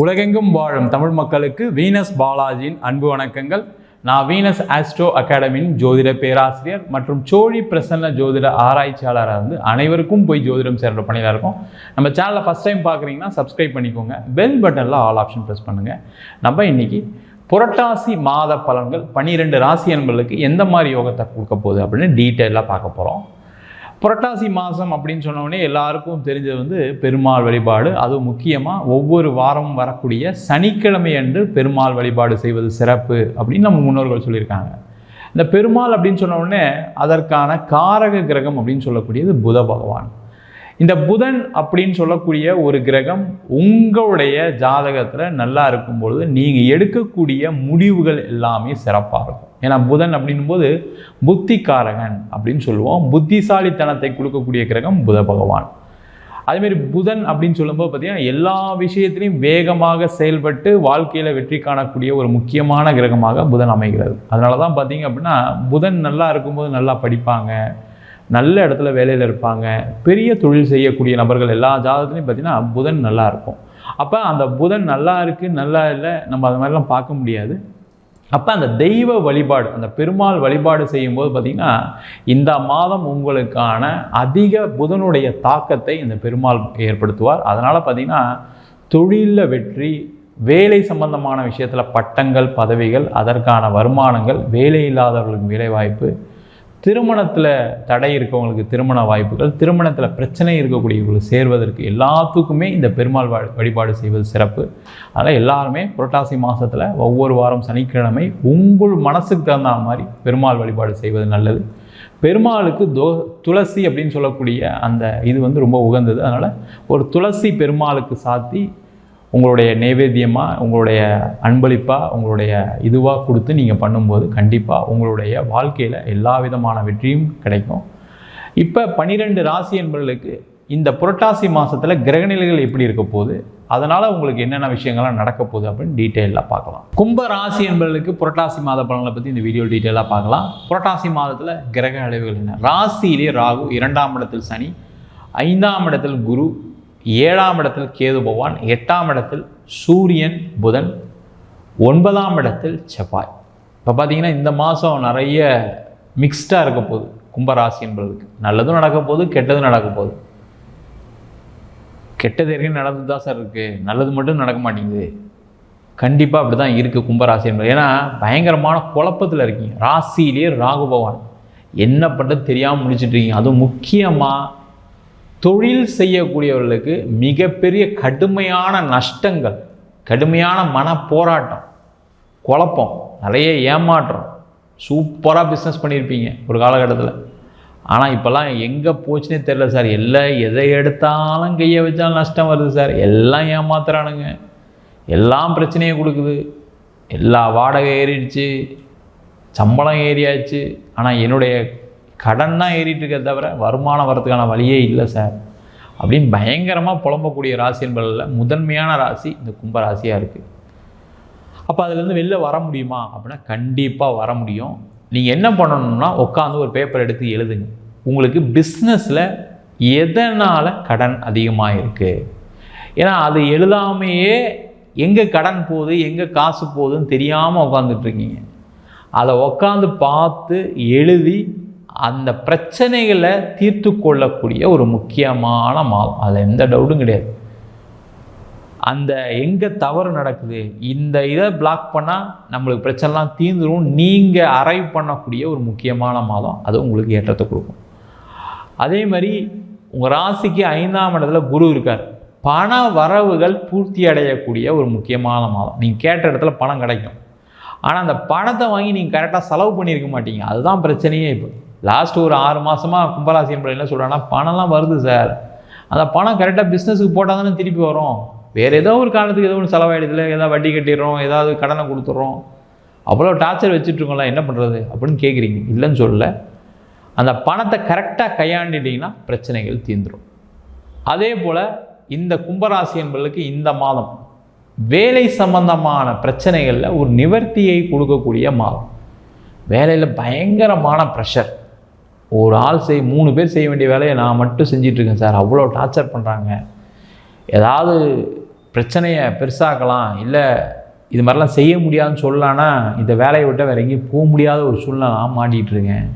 உலகெங்கும் வாழும் தமிழ் மக்களுக்கு வீனஸ் பாலாஜியின் அன்பு வணக்கங்கள். நான் வீனஸ் ஆஸ்ட்ரோ அகாடமியின் ஜோதிட பேராசிரியர் மற்றும் சோழி பிரசன்ன ஜோதிட ஆராய்ச்சியாளராக இருந்து அனைவருக்கும் போய் ஜோதிடம் சேர்ற பணியில் இருக்கும். நம்ம சேனலை ஃபஸ்ட் டைம் பார்க்குறீங்கன்னா சப்ஸ்கிரைப் பண்ணிக்கோங்க. பெல் பட்டனில் ஆல் ஆப்ஷன் ப்ரெஸ் பண்ணுங்கள் நம்ம இன்னைக்கு புரட்டாசி மாத பலன்கள் பன்னிரெண்டு ராசி அன்பர்களுக்கு எந்த மாதிரி யோகத்தை கொடுக்க போகுது அப்படின்னு டீட்டெயிலாக பார்க்க போகிறோம் புரட்டாசி மாதம் அப்படின்னு சொன்னோடனே எல்லாருக்கும் தெரிஞ்சது வந்து பெருமாள் வழிபாடு. அதுவும் முக்கியமாக ஒவ்வொரு வாரமும் வரக்கூடிய சனிக்கிழமை அன்று பெருமாள் வழிபாடு செய்வது சிறப்பு அப்படின்னு நம்ம முன்னோர்கள் சொல்லியிருக்காங்க. இந்த பெருமாள் அப்படின்னு சொன்ன உடனே அதற்கான காரக கிரகம் அப்படின்னு சொல்லக்கூடியது புத பகவான். இந்த புதன் அப்படின்னு சொல்லக்கூடிய ஒரு கிரகம் உங்களுடைய ஜாதகத்தில் நல்லா இருக்கும் பொழுது நீங்கள் எடுக்கக்கூடிய முடிவுகள் எல்லாமே சிறப்பாக இருக்கும். ஏன்னா புதன் அப்படின்னும் போது அப்படின்னு சொல்லுவோம். புத்திசாலித்தனத்தை கொடுக்கக்கூடிய கிரகம் புத பகவான். அதேமாரி புதன் அப்படின்னு சொல்லும்போது பார்த்தீங்கன்னா எல்லா விஷயத்திலையும் வேகமாக செயல்பட்டு வாழ்க்கையில் வெற்றி காணக்கூடிய ஒரு முக்கியமான கிரகமாக புதன் அமைகிறது. அதனால தான் பார்த்தீங்க அப்படின்னா புதன் நல்லா இருக்கும்போது நல்லா படிப்பாங்க. நல்ல இடத்துல வேலையில் இருப்பாங்க. பெரிய தொழில் செய்யக்கூடிய நபர்கள் எல்லா ஜாதகத்துலையும் பார்த்தீங்கன்னா புதன் நல்லா இருக்கும். அப்போ அந்த புதன் நல்லா இருக்குது நல்லா இல்லை நம்ம அது மாதிரிலாம் பார்க்க முடியாது. அப்போ அந்த தெய்வ வழிபாடு அந்த பெருமாள் வழிபாடு செய்யும்போது பார்த்திங்கன்னா இந்த மாதம் உங்களுக்கான அதிக புதனுடைய தாக்கத்தை இந்த பெருமாள் ஏற்படுத்துவார். அதனால் பார்த்திங்கன்னா தொழிலில் வெற்றி வேலை சம்பந்தமான விஷயத்தில் பட்டங்கள் பதவிகள் அதற்கான வருமானங்கள் வேலை இல்லாதவர்களுக்கு வேலைவாய்ப்பு திருமணத்தில் தடை இருக்கவங்களுக்கு திருமண வாய்ப்புகள் திருமணத்தில் பிரச்சனை இருக்கக்கூடியவங்களுக்கு சேர்வதற்கு எல்லாத்துக்குமே இந்த பெருமாள் வழிபாடு செய்வது சிறப்பு. அதனால் எல்லாருமே புரட்டாசி மாதத்தில் ஒவ்வொரு வாரம் சனிக்கிழமை உங்கள் மனசுக்கு தகுந்த மாதிரி பெருமாள் வழிபாடு செய்வது நல்லது. பெருமாளுக்கு தோ துளசி அப்படின்னு சொல்லக்கூடிய அந்த இது வந்து ரொம்ப உகந்தது. அதனால் ஒரு துளசி பெருமாளுக்கு சாத்தி உங்களுடைய நைவேத்தியமாக உங்களுடைய அன்பளிப்பாக உங்களுடைய இதுவாக கொடுத்து நீங்கள் பண்ணும்போது கண்டிப்பாக உங்களுடைய வாழ்க்கையில் எல்லா விதமான வெற்றியும் கிடைக்கும். இப்போ பன்னிரெண்டு ராசி என்பவர்களுக்கு இந்த புரட்டாசி மாதத்தில் கிரகநிலைகள் எப்படி இருக்க போகுது? அதனால் உங்களுக்கு என்னென்ன விஷயங்கள்லாம் நடக்க போகுது அப்படின்னு டீட்டெயிலாக பார்க்கலாம். கும்ப ராசி என்பவர்களுக்கு புரட்டாசி மாத பலனை பற்றி இந்த வீடியோ டீட்டெயிலாக பார்க்கலாம். புரட்டாசி மாதத்தில் கிரக அளவுகள் என்ன? ராசியிலே ராகு இரண்டாம் இடத்தில் சனி ஐந்தாம் இடத்தில் குரு ஏழாம் இடத்தில் கேது பகவான் எட்டாம் இடத்தில் சூரியன் புதன் ஒன்பதாம் இடத்தில் செவ்வாய். இப்போ பார்த்தீங்கன்னா இந்த மாதம் நிறைய மிக்ஸ்டாக இருக்க போகுது. கும்பராசி என்பதுக்கு நல்லதும் நடக்க போகுது கெட்டதும் நடக்க போகுது. கெட்டது ஏற்கனவே நடந்து தான் சார் இருக்குது நல்லது மட்டும் நடக்க மாட்டேங்குது. கண்டிப்பாக அப்படி தான் இருக்குது கும்பராசி என்பது ஏன்னா பயங்கரமான குழப்பத்தில் இருக்கீங்க. ராசியிலேயே ராகு பகவான். என்ன பண்ணுறது தெரியாமல் முடிச்சுட்டு இருக்கீங்க. அதுவும் முக்கியமாக தொழில் செய்யக்கூடியவர்களுக்கு மிகப்பெரிய கடுமையான நஷ்டங்கள் கடுமையான மன போராட்டம் குழப்பம் நிறைய ஏமாற்றம். சூப்பராக பிஸ்னஸ் பண்ணியிருப்பீங்க ஒரு காலகட்டத்தில். ஆனால் இப்போல்லாம் எங்கே போச்சுன்னே தெரில சார். எல்லாம் எதை எடுத்தாலும் கையை வச்சாலும் நஷ்டம் வருது சார். எல்லாம் ஏமாத்துறானுங்க. எல்லாம் பிரச்சனையை கொடுக்குது. எல்லா வாடகை ஏறிடுச்சு. சம்பளம் ஏறியாச்சு. ஆனால் என்னுடைய கடன் தான் ஏறிட்டு தவிர வருமானம் வரத்துக்கான வழியே இல்லை சார். அப்படின்னு பயங்கரமாக புலம்பக்கூடிய ராசி என்பதில் முதன்மையான ராசி இந்த கும்ப ராசியாக இருக்குது அப்போ அதுலேருந்து வெளில வர முடியுமா? அப்படின்னா கண்டிப்பாக வர முடியும். நீங்கள் என்ன பண்ணணும்னா உட்காந்து ஒரு பேப்பர் எடுத்து எழுதுங்க. உங்களுக்கு பிஸ்னஸில் எதனால் கடன் அதிகமாக இருக்குது ஏன்னா அது எழுதாமையே எங்கே கடன் போகுது எங்கே காசு போகுதுன்னு தெரியாமல் உட்காந்துட்ருக்கீங்க அதை உட்காந்து பார்த்து எழுதி அந்த பிரச்சனைகளை தீர்த்து கொள்ளக்கூடிய ஒரு முக்கியமான மாதம் அதில் எந்த டவுட்டும் கிடையாது. அந்த எங்கே தவறு நடக்குது இந்த இதை பிளாக் பண்ணால் நம்மளுக்கு பிரச்சனைலாம் தீர்ந்துடும் நீங்கள் அரைவ் பண்ணக்கூடிய ஒரு முக்கியமான மாதம் அது உங்களுக்கு ஏற்றத்தை கொடுக்கும். அதே மாதிரி உங்கள் ராசிக்கு ஐந்தாம் இடத்துல குரு இருக்கார். பண வரவுகள் பூர்த்தி அடையக்கூடிய ஒரு முக்கியமான மாதம் நீங்கள் கேட்ட இடத்துல பணம் கிடைக்கும். ஆனால் அந்த பணத்தை வாங்கி நீங்கள் கரெக்டாக செலவு பண்ணியிருக்க மாட்டீங்க. அதுதான் பிரச்சனையே இப்போ. லாஸ்ட் ஒரு ஆறு மாதமாக கும்பராசி என்பது என்ன சொல்கிறாங்கன்னா பணம்லாம் வருது சார். அந்த பணம் கரெக்டாக பிஸ்னஸுக்கு போட்டால் தானே திருப்பி வரும். வேறு ஏதோ ஒரு காரணத்துக்கு ஏதோ ஒன்று செலவாயிடுதுல ஏதாவது வட்டி கட்டிடுறோம் ஏதாவது கடனை கொடுத்துட்றோம். அவ்வளோ டார்ச்சர் வச்சுட்ருக்கோம்ல என்ன பண்ணுறது அப்படின்னு கேட்குறீங்க இல்லைன்னு சொல்லலை. அந்த பணத்தை கரெக்டாக கையாண்டிட்டிங்கன்னா பிரச்சனைகள் தீர்ந்துடும் அதே போல் இந்த கும்பராசி என்பதற்கு இந்த மாதம் வேலை சம்பந்தமான பிரச்சனைகளில் ஒரு நிவர்த்தியை கொடுக்கக்கூடிய மாதம். வேலையில் பயங்கரமான ப்ரெஷர் ஒரு ஆள் செய் மூணு பேர் செய்ய வேண்டிய வேலையை நான் மட்டும் செஞ்சிட்ருக்கேன் சார். அவ்வளோ டார்ச்சர் பண்ணுறாங்க ஏதாவது பிரச்சனையை பெருசாக்கலாம் இல்லை இது மாதிரிலாம் செய்ய முடியாதுன்னு சொல்லலான்னா இந்த வேலையை விட்டு வேறு எங்கேயும் போக முடியாத ஒரு சூழ்நிலை நான் மாட்டிகிட்டு இருக்கேன்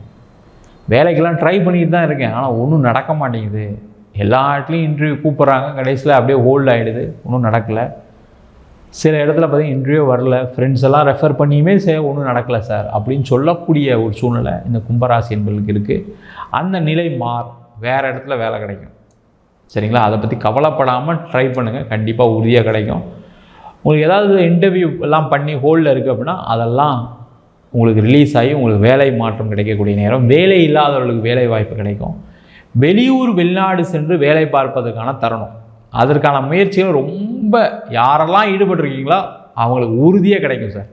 வேலைக்கெல்லாம் ட்ரை பண்ணிட்டு தான் இருக்கேன். ஆனால் ஒன்றும் நடக்க மாட்டேங்குது. எல்லா இடத்துலையும் இன்டர்வியூ கூப்பிட்றாங்க. கடைசியில் அப்படியே ஹோல்ட் ஆகிடுது ஒன்றும் நடக்கலை. சில இடத்துல பார்த்தீங்கன்னா இன்டர்வியூ வரல. ஃப்ரெண்ட்ஸ் எல்லாம் ரெஃபர் பண்ணியுமே சே ஒன்றும் நடக்கலை சார். அப்படின்னு சொல்லக்கூடிய ஒரு சூழ்நிலை இந்த கும்பராசி என்பதுக்கு இருக்குது அந்த நிலை மார் வேறு இடத்துல வேலை கிடைக்கும். சரிங்களா? அதை பற்றி கவலைப்படாமல் ட்ரை பண்ணுங்கள் கண்டிப்பாக உறுதியாக கிடைக்கும். உங்களுக்கு ஏதாவது இன்டர்வியூ எல்லாம் பண்ணி ஹோல்டில் இருக்குது அப்படின்னா அதெல்லாம் உங்களுக்கு ரிலீஸ் ஆகி உங்களுக்கு வேலை மாற்றம் கிடைக்கக்கூடிய நேரம். வேலை இல்லாதவர்களுக்கு வேலை வாய்ப்பு கிடைக்கும். வெளியூர் வெளிநாடு சென்று வேலை பார்ப்பதற்கான தருணம். அதற்கான முயற்சிகள் ரொம்ப யாரெல்லாம் ஈடுபட்டிருக்கீங்களோ அவங்களுக்கு உறுதியாக கிடைக்கும் சார்.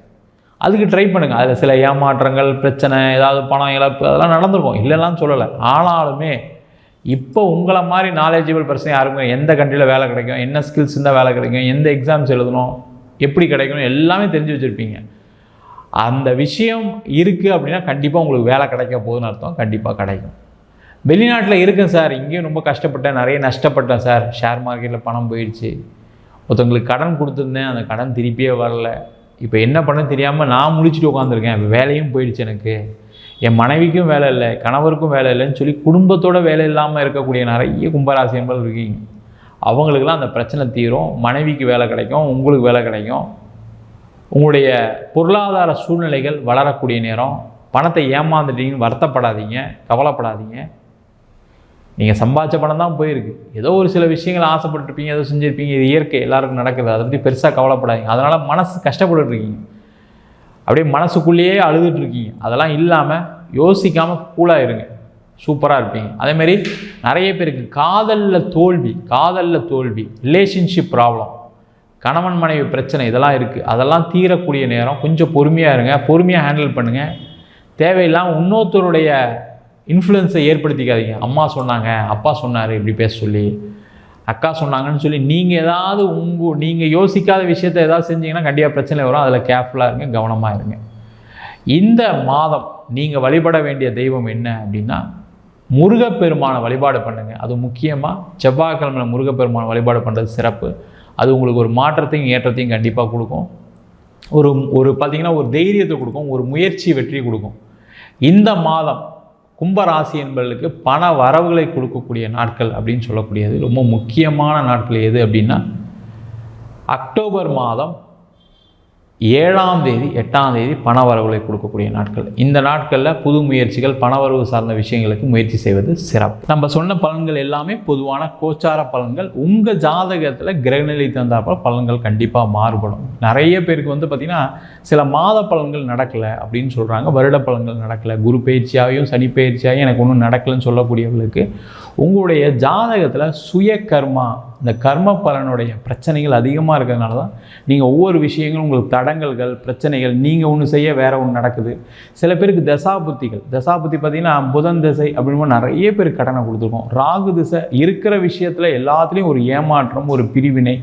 அதுக்கு ட்ரை பண்ணுங்கள் அதில் சில ஏமாற்றங்கள் பிரச்சனை ஏதாவது பணம் இழப்பு அதெல்லாம் நடந்திருக்கும். இல்லைலாம் சொல்லலை. ஆனாலுமே இப்போ உங்களை மாதிரி நாலேஜபிள் பர்சன் யாருக்கும் எந்த கண்ட்ரியில் வேலை கிடைக்கும் என்ன ஸ்கில்ஸ் இருந்தால் வேலை கிடைக்கும் எந்த எக்ஸாம்ஸ் எழுதணும் எப்படி கிடைக்கணும் எல்லாமே தெரிஞ்சு வச்சுருப்பீங்க. அந்த விஷயம் இருக்குது அப்படின்னா கண்டிப்பாக உங்களுக்கு வேலை கிடைக்க போகுதுன்னு அர்த்தம். கண்டிப்பாக கிடைக்கும். வெளிநாட்டில் இருக்கேன் சார். இங்கேயும் ரொம்ப கஷ்டப்பட்டேன். நிறைய நஷ்டப்பட்டேன் சார். ஷேர் மார்க்கெட்டில் பணம் போயிடுச்சு. ஒருத்தவங்களுக்கு கடன் கொடுத்துருந்தேன். அந்த கடன் திருப்பியே வரல. இப்போ என்ன பண்ண தெரியாமல் நான் முழிச்சிட்டு உட்காந்துருக்கேன் வேலையும் போயிடுச்சு எனக்கு. என் மனைவிக்கும் வேலை இல்லை கணவருக்கும் வேலை இல்லைன்னு சொல்லி குடும்பத்தோட வேலை இல்லாமல் இருக்கக்கூடிய நிறைய கும்பராசி என்பது இருக்கீங்க. அவங்களுக்கெல்லாம் அந்த பிரச்சனை தீரும். மனைவிக்கு வேலை கிடைக்கும். உங்களுக்கு வேலை கிடைக்கும். உங்களுடைய பொருளாதார சூழ்நிலைகள் வளரக்கூடிய நேரம். பணத்தை ஏமாந்துட்டீங்கன்னு வருத்தப்படாதீங்க. கவலைப்படாதீங்க. நீங்கள் சம்பாதிச்ச பணம் தான் போயிருக்கு. ஏதோ ஒரு சில விஷயங்கள் ஆசைப்பட்டுருப்பீங்க ஏதோ செஞ்சுருப்பீங்க இது இயற்கை எல்லாருக்கும் நடக்குது. அதை பற்றி பெருசாக கவலைப்படாதீங்க. அதனால் மனசு கஷ்டப்பட்டுருக்கீங்க அப்படியே மனசுக்குள்ளேயே அழுதுட்டுருக்கீங்க அதெல்லாம் இல்லாமல் யோசிக்காமல் கூலாக இருங்க சூப்பராக இருப்பீங்க. அதேமாரி நிறைய பேருக்கு காதலில் தோல்வி காதலில் தோல்வி ரிலேஷன்ஷிப் ப்ராப்ளம் கணவன் மனைவி பிரச்சனை இதெல்லாம் இருக்குது அதெல்லாம் தீரக்கூடிய நேரம். கொஞ்சம் பொறுமையாக இருங்க. பொறுமையாக ஹேண்டில் பண்ணுங்கள் தேவையில்லாமல் இன்னொருத்தருடைய இன்ஃப்ளூயன்ஸை ஏற்படுத்திக்காதீங்க. அம்மா சொன்னாங்க அப்பா சொன்னார் இப்படி பேச சொல்லி. அக்கா சொன்னாங்கன்னு சொல்லி நீங்கள் ஏதாவது உங்கள் நீங்கள் யோசிக்காத விஷயத்தை ஏதாவது செஞ்சீங்கன்னா கண்டிப்பாக பிரச்சனை வரும். அதில் கேர்ஃபுல்லாக இருங்க கவனமாக இருங்க. இந்த மாதம் நீங்கள் வழிபட வேண்டிய தெய்வம் என்ன அப்படின்னா முருகப்பெருமானை வழிபாடு பண்ணுங்கள் அது முக்கியமாக செவ்வாய்க்கிழமை முருகப்பெருமானை வழிபாடு பண்ணுறது சிறப்பு. அது உங்களுக்கு ஒரு மாற்றத்தையும் ஏற்றத்தையும் கண்டிப்பாக கொடுக்கும். ஒரு ஒரு பார்த்திங்கன்னா ஒரு தைரியத்தை கொடுக்கும் ஒரு முயற்சி வெற்றி கொடுக்கும். இந்த மாதம் கும்பராசி என்பவர்களுக்கு பண வரவுகளை கொடுக்கக்கூடிய நாட்கள் அப்படின்னு சொல்லக்கூடியது. ரொம்ப முக்கியமான நாட்கள் எது அப்படின்னா அக்டோபர் மாதம் ஏழாம் தேதி எட்டாம் தேதி பணவரவுகளை கொடுக்கக்கூடிய நாட்கள். இந்த நாட்களில் புது முயற்சிகள் பணவரவு சார்ந்த விஷயங்களுக்கு முயற்சி செய்வது சிறப்பு. நம்ம சொன்ன பலன்கள் எல்லாமே பொதுவான கோச்சார பலன்கள். உங்கள் ஜாதகத்தில் கிரகநிலை தந்தாப்போ பலன்கள் கண்டிப்பாக மாறுபடும். நிறைய பேருக்கு வந்து பார்த்திங்கன்னா சில மாத பலன்கள் நடக்கலை அப்படின்னு சொல்கிறாங்க வருட பலன்கள் நடக்கலை. குரு பயிற்சியாகவும் சனி பயிற்சியாகவும் எனக்கு ஒன்றும் நடக்கலைன்னு சொல்லக்கூடியவர்களுக்கு உங்களுடைய ஜாதகத்தில் சுய கர்மா இந்த கர்ம பலனுடைய பிரச்சனைகள் அதிகமாக இருக்கிறதுனால தான் நீங்கள் ஒவ்வொரு விஷயங்களும் உங்களுக்கு தடங்கல்கள் பிரச்சனைகள் நீங்கள் ஒன்று செய்ய வேறு ஒன்று நடக்குது. சில பேருக்கு தசாபுத்திகள். தசாபுத்தி பார்த்திங்கன்னா புதன் திசை அப்படின்னு நிறைய பேர் கடனை கொடுத்துருக்கோம். ராகு திசை இருக்கிற விஷயத்தில் எல்லாத்துலேயும் ஒரு ஏமாற்றம் ஒரு பிரிவினை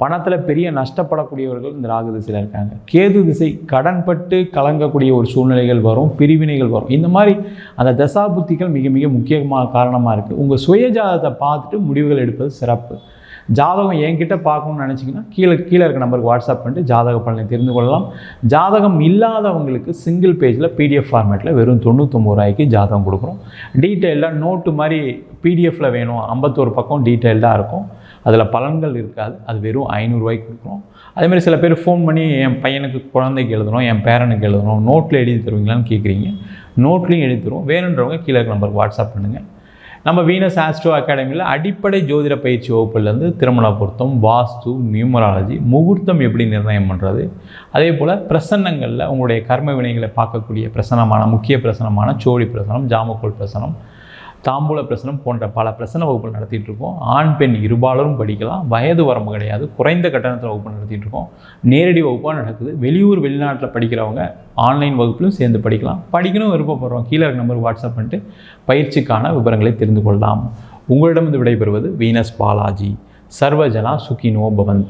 பணத்தில் பெரிய நஷ்டப்படக்கூடியவர்கள் இந்த ராகு திசையில் இருக்காங்க. கேது திசை கடன்பட்டு கலங்கக்கூடிய ஒரு சூழ்நிலைகள் வரும் பிரிவினைகள் வரும். இந்த மாதிரி அந்த தசாபுத்திகள் மிக மிக முக்கியமாக காரணமாக இருக்குது உங்கள் சுயஜாதத்தை பார்த்துட்டு முடிவுகள் எடுப்பது சிறப்பு. ஜாதகம் என்கிட்ட பார்க்கணும்னு நினச்சிங்கன்னா கீழே கீழே இருக்க நம்பருக்கு வாட்ஸ்அப் பண்ணிட்டு ஜாதக பலனை தெரிந்து கொள்ளலாம். ஜாதகம் இல்லாதவங்களுக்கு சிங்கிள் பேஜில் பிடிஎஃப் ஃபார்மேட்டில் வெறும் தொண்ணூற்றொம்பது ரூபாய்க்கு ஜாதகம் கொடுக்குறோம். டீட்டெயிலாக நோட்டு மாதிரி பிடிஎஃப்பில் வேணும். ஐம்பத்தோரு பக்கம் டீட்டெயில்டாக இருக்கும். அதில் பலன்கள் இருக்காது. அது வெறும் ஐநூறுரூவாய்க்கு கொடுக்குறோம். அதேமாதிரி சில பேர் ஃபோன் பண்ணி என் பையனுக்கு குழந்தைக்கு எழுதணும் என் பேரனுக்கு எழுதணும் நோட்டில் எழுதி தருவீங்களான்னு கேட்குறீங்க நோட்லேயும் எழுதி தருவோம். வேணுன்றவங்க கீழே இருக்க நம்பருக்கு வாட்ஸ்அப் பண்ணுங்கள் நம்ம வீனஸ் ஆஸ்ட்ரோ அகாடமியில் அடிப்படை ஜோதிட பயிற்சி வகுப்புலேருந்து திருமண பொருத்தம் வாஸ்து நியூமராலஜி முகூர்த்தம் எப்படி நிர்ணயம் பண்ணுறது அதே போல் பிரசன்னங்களில் உங்களுடைய கர்ம வினைகளை பார்க்கக்கூடிய பிரசனமான முக்கிய பிரசனமான சோழி பிரசனம் ஜாமக்கோல் பிரசனம் தாம்பூல பிரசனம் போன்ற பல பிரசன வகுப்புகள் நடத்திட்டு இருக்கோம் ஆண் பெண் இருபாலரும் படிக்கலாம். வயது வரம்பு கிடையாது. குறைந்த கட்டணத்தில் வகுப்பு நடத்திட்டு இருக்கோம் நேரடி வகுப்பாக நடக்குது. வெளியூர் வெளிநாட்டில் படிக்கிறவங்க ஆன்லைன் வகுப்பிலும் சேர்ந்து படிக்கலாம். படிக்கணும் விருப்பப்படுறோம். கீழே இருக்க நம்பர் வாட்ஸ்அப் பண்ணிட்டு பயிற்சிக்கான விவரங்களை தெரிந்து கொள்ளலாம். உங்களிடமிருந்து விடைபெறுவது வீனஸ் பாலாஜி. சர்வஜனா சுகினோ பவந்து.